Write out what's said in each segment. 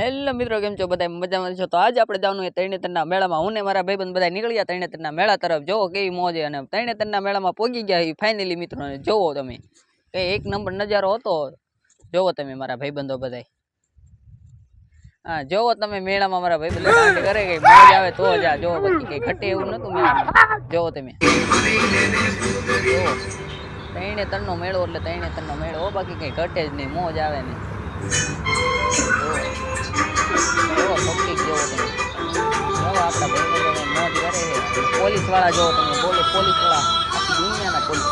Hello મિત્રો કેમ છો? બધા મજામાં છો? તો આજે આપણે જવાનું એ તરણેતરના મેળામાં. હું ને મારા ભાઈબંધ બધા નીકળી ગયા તરણેતરના મેળા તરફ. જોવો કેવી મોજ અને તરણેતરના મેળામાં પહોંચી ગયા એ ફાઇનલી મિત્રો. જોવો તમે કે એક નંબર નજારો હતો. જોવો તમે મારા ભાઈબંધો બધા હા જોવો તમે મેળામાં મારા ભાઈબંધ. કરે કે મોજ આવે તો જ આ. જોવો પછી કઈ ઘટે એવું નતું મેળામાં. જોવો તમે. જોવો. તૈણે તરનો મેળો એટલે તૈણે તરનો મેળો. બાકી કંઈ ઘટે જ નહીં, મોજ આવે ને જોવો પબ્લિક જોવો તમે. જોવો આપણા ભાઈબંધો મોજ કરે છે. પોલીસવાળા જોવો તમે બોલો પોલીસવાળા આખી દુનિયાના પોલીસ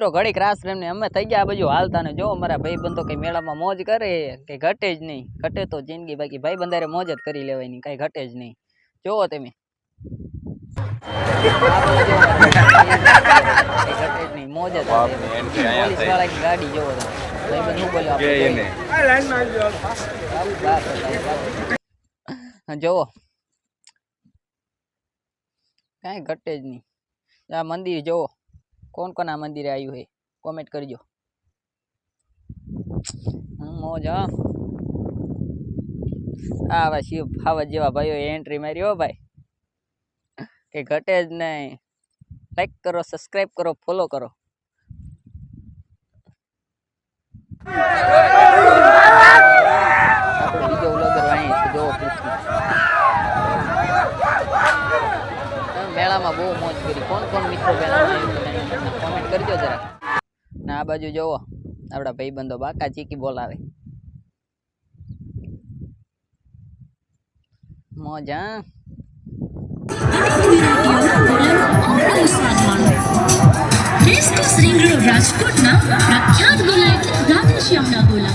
મિત્રો ઘડીક રાસ રમને અમે થઈ ગયા. બાજુ હાલતા ને જો અમારા ભાઈબંધો કઈ મેળામાં મોજ કરે કઈ ઘટે જ નહીં. ઘટે તો જિંદગી બાકી. ભાઈ બંધારે મોજ જ કરી કઈ ઘટે જ નહીં. જોવો તમે. ઘટે જ નહીં મોજ જ પોલીસ વાળાની ગાડી જોવો તમે. ભાઈબંધ બોલ્યો જોવો. કાંઈ ઘટે જ નહીં. આ મંદિર જોવો. કોણ કોણ આ મંદિરે આવ્યું હે? કોમેન્ટ કરજો. મોજ, હા. આવા શિવ ફાવત જેવા ભાઈઓ એન્ટ્રી મારી, હો ભાઈ. કે ઘટે જ નહીં. લાઈક કરો સબસ્ક્રાઈબ કરો ફોલો કરો. બીજો ઉલો વાંહે છે જોવો કૃષ્ણ તમે મેળામાં બહુ મોજ કરી. કોણ કોણ મિત્રો મેળામાં કોમેન્ટ કરજો જરા ને આ બાજુ જોવો, આપણા ભાઈબંધો બાકા ચીકી બોલાવે. મોજ રાજકોટના પ્રખ્યાત ગોલા ગોલા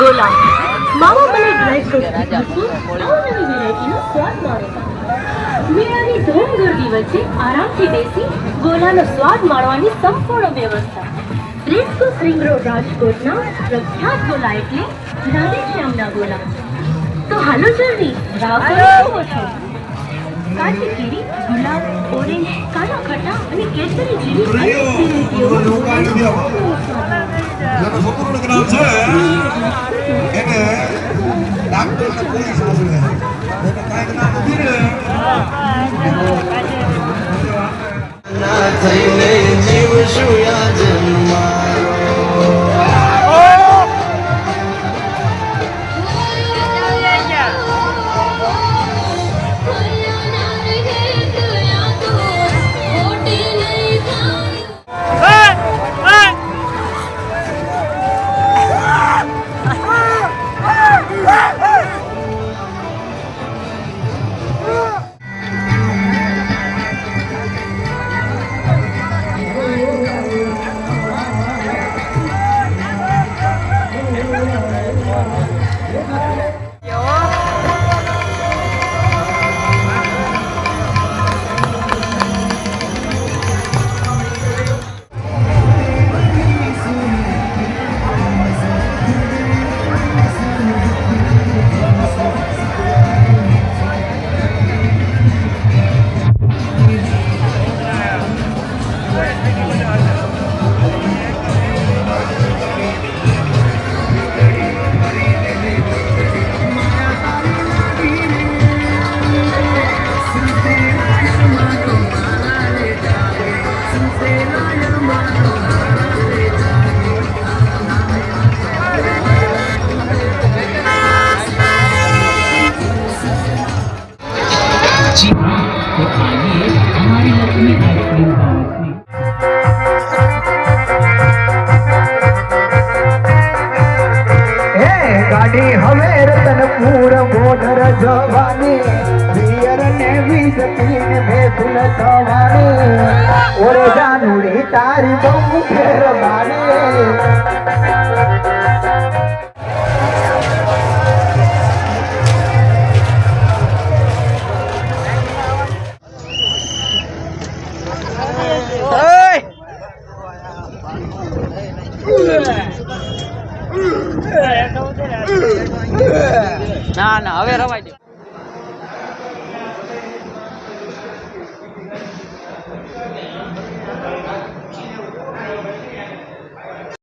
ગોલા માવા મને ડ્રાય ફ્રૂટ સ્વાદ માણો. મેળાની ધૂમ ગરદી વચ્ચે આરામથી બેસી ગોલાનો સ્વાદ માણવાની સંપૂર્ણ વ્યવસ્થા. રેસ્કો સ્પ્રિંગ રોડ રાજકોટના પ્રખ્યાત ગોલા એટલે રાધેશ્યામના ગોલા. તો હાલો જલ્દી કરી છો? કાચી કેરી ગુલાબ ઓરેન્જ કાળા ખટા અને કેસરી જેવી અનેક thầy lên chiếu you. ra rừng મહેરબાની ઓરે જાનુડી તારી બહુ મહેરબાની ના ના હવે રવાય દે